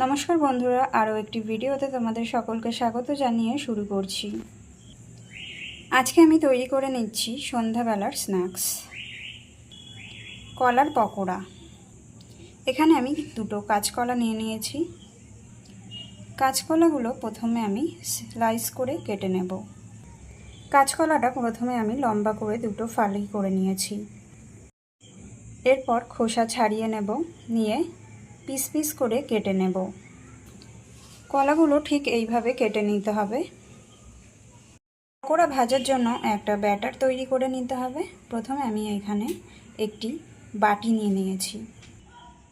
নমস্কার বন্ধুরা, আরও একটি ভিডিওতে তোমাদের সকলকে স্বাগত জানিয়ে শুরু করছি। আজকে আমি তৈরি করে নিচ্ছি সন্ধ্যাবেলার স্ন্যাক্স। কলার পকোড়া। এখানে আমি দুটো কাঁচকলা নিয়ে নিয়েছি। কাঁচকলাগুলো প্রথমে আমি স্লাইস করে কেটে নেব। কাঁচকলাটা প্রথমে আমি লম্বা করে দুটো ফালি করে নিয়েছি। এরপর খোসা ছাড়িয়ে নেব, নিয়ে পিস পিস করে কেটে নেব। কলাগুলো ঠিক এইভাবে কেটে নিতে হবে। পকোড়া ভাজার জন্য একটা ব্যাটার তৈরি করে নিতে হবে। প্রথমে আমি এখানে একটি বাটি নিয়ে নিয়েছি।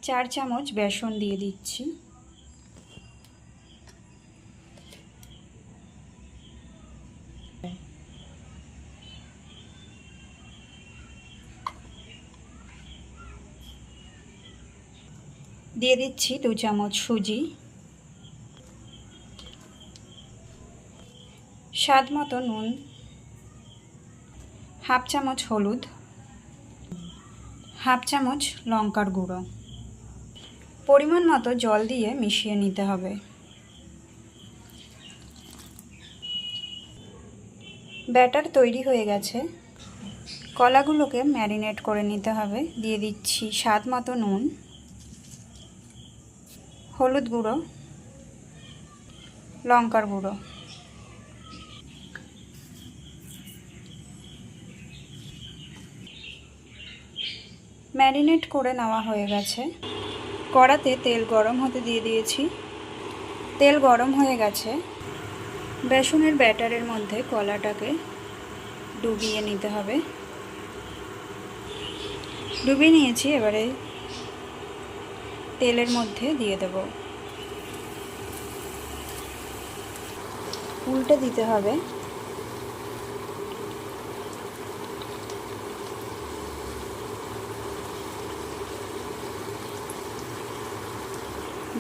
চার চামচ বেসন দিয়ে দিচ্ছি। দিয়ে দিচ্ছি দু চামচ সুজি। স্বাদ মতো নুন। হাফ চামচ হলুদ। হাফ চামচ লঙ্কার গুঁড়ো। পরিমাণ মতো জল দিয়ে মিশিয়ে নিতে হবে। ব্যাটার তৈরি হয়ে গেছে। কলাগুলোকে ম্যারিনেট করে নিতে হবে। দিয়ে দিচ্ছি স্বাদ মতো নুন। হলুদ গুঁড়ো, লঙ্কার গুঁড়ো। ম্যারিনেট করে নেওয়া হয়ে গেছে। কড়াতে তেল গরম হতে দিয়ে দিয়েছি। তেল গরম হয়ে গেছে। বেসনের ব্যাটারের মধ্যে কলাটাকে ডুবিয়ে নিতে হবে। ডুবিয়ে নিয়েছি, এবারে তেলের মধ্যে দিয়ে দেব। উল্টে দিতে হবে।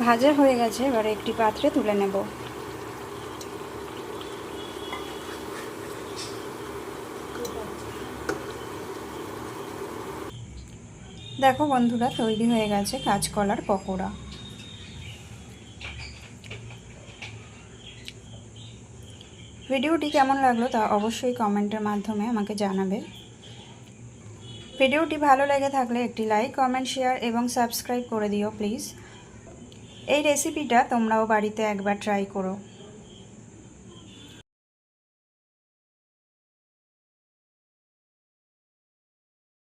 ভাজা হয়ে গেছে, এবারে একটি পাত্রে তুলে নেব। দেখো বন্ধুরা, তৈরি হয়ে গেছে কাঁচকলার পকোড়া। ভিডিওটি কেমন লাগল তা অবশ্যই কমেন্টের মাধ্যমে আমাকে জানাবে। ভিডিওটি ভালো লেগে থাকলে একটি লাইক, কমেন্ট, শেয়ার এবং সাবস্ক্রাইব করে দিও, প্লিজ। এই রেসিপিটা তোমরাও বাড়িতে একবার ট্রাই করো।